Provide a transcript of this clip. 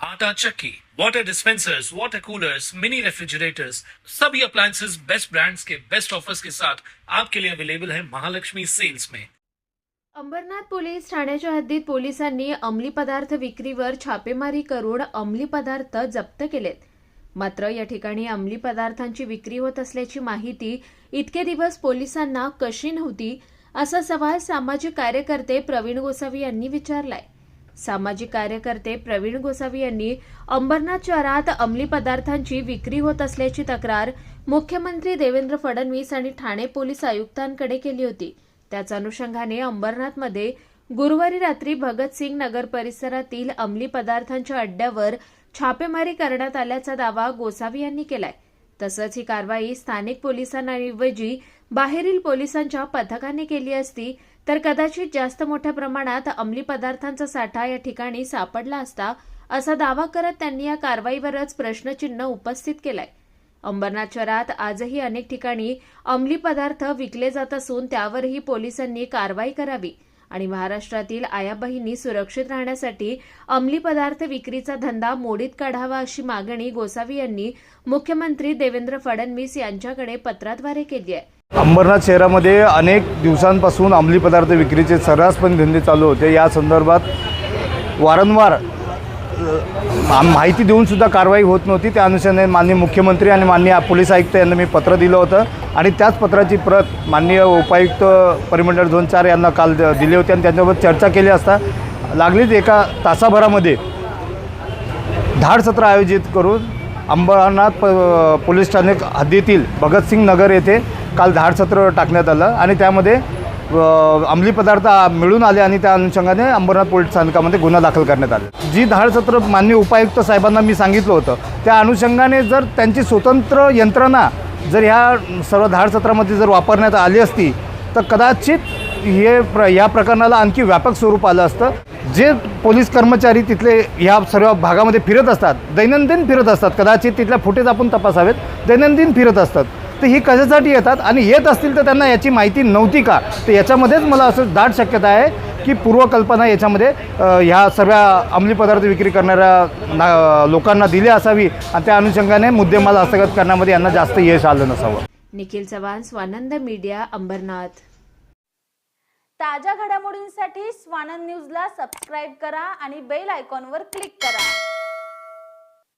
आटा चक्की, water dispensers water coolers mini refrigerators सभी appliances best brands के बेस्ट ऑफर्स के साथ आपके लिए अवेलेबल है महालक्ष्मी सेल्स में। अंबरनाथ पोलीस ठाण्याच्या हद्दीत पोलिसांनी अंमली पदार्थ विक्रीवर छापेमारी करून अंमली पदार्थ जप्त केलेत. मात्र या ठिकाणी अंमली पदार्थांची विक्री होत असल्याची माहिती इतके दिवस पोलिसांना कशी नव्हती असा सवाल सामाजिक कार्यकर्ते प्रवीण गोसावी यांनी विचारलाय. सामाजिक कार्यकर्ते प्रवीण गोसावी यांनी अंबरनाथ शहरात अंमली पदार्थांची विक्री होत असल्याची तक्रार मुख्यमंत्री देवेंद्र फडणवीस आणि ठाणे पोलीस आयुक्तांकडे केली होती. त्याच अनुषंगाने अंबरनाथमध्ये गुरुवारी रात्री भगतसिंग नगर परिसरातील अंमली पदार्थांच्या अड्ड्यावर छापेमारी करण्यात आल्याचा दावा गोसावी यांनी केलाय. तसंच ही कारवाई स्थानिक पोलिसांऐवजी बाहेरील पोलिसांच्या पथकाने केली असती तर कदाचित जास्त मोठ्या प्रमाणात अंमली पदार्थांचा साठा या ठिकाणी सापडला असता असा दावा करत त्यांनी या कारवाईवरच प्रश्नचिन्ह उपस्थित केलंय. अंबरनाथ शहरात आजही अनेक ठिकाणी अंमली पदार्थ विकले जात असून त्यावरही पोलिसांनी कारवाई करावी आणि महाराष्ट्रातील आया बहिणी सुरक्षित राहण्यासाठी अंमली पदार्थ विक्रीचा धंदा मोडीत काढावा अशी मागणी गोसावी यांनी मुख्यमंत्री देवेंद्र फडणवीस यांच्याकडे पत्राद्वारे केली आहे. अंबरनाथ शहरामध्ये अनेक दिवसांपासून अंमली पदार्थ विक्रीचे सर्रासपणे धंदे चालू होते. या संदर्भात वारंवार माहिती देऊनसुद्धा कारवाई होत नव्हती. त्या अनुषंगाने माननीय मुख्यमंत्री आणि माननीय पोलीस आयुक्त यांना मी पत्र दिलं होतं. आणि त्याच पत्राची प्रत माननीय उपायुक्त परिमंडळ झोन चार यांना काल दिले दिली होती आणि त्यांच्यासोबत चर्चा केली असता लागलीच एका तासाभरामध्ये धाड सत्र आयोजित करून अंबरनाथ प पोलीस ठाणे हद्दीतील भगतसिंग नगर येथे काल धाडसत्र टाकण्यात आलं आणि त्यामध्ये अंमली पदार्थ मिळून आले आणि त्या अनुषंगाने अंबरनाथ पोलीस स्थानकामध्ये गुन्हा दाखल करण्यात आले. जी धाडसत्र मान्य माननीय उपायुक्त साहेबांना मी सांगितलं होतं त्या अनुषंगाने जर त्यांची स्वतंत्र यंत्रणा जर ह्या सर्व धाडसत्रामध्ये जर वापरण्यात आली असती तर कदाचित हे प्र या प्रकरणाला आणखी व्यापक स्वरूप आलं असतं. जे पोलीस कर्मचारी तिथले ह्या सर्व भागामध्ये फिरत असतात दैनंदिन फिरत असतात कदाचित तिथल्या फुटेज आपण तपासावेत दैनंदिन फिरत असतात. तर ही कशासाठी येतात आणि येत असतील तर त्यांना याची माहिती नव्हती का? तर याच्यामध्येच मला असं दाट शक्यता आहे की पूर्वकल्पना याच्यामध्ये ह्या सर्व अंमली पदार्थ विक्री करणाऱ्या ना लोकांना दिली असावी आणि त्या अनुषंगाने मुद्देमाल हस्तगत करण्यामध्ये यांना जास्त यश आलं नसावं. निखिल चव्हाण स्वानंद मीडिया अंबरनाथ. ताज्या घडामोडींसाठी स्वानंद न्यूजला सबस्क्राईब करा आणि बेल आयकॉनवर क्लिक करा.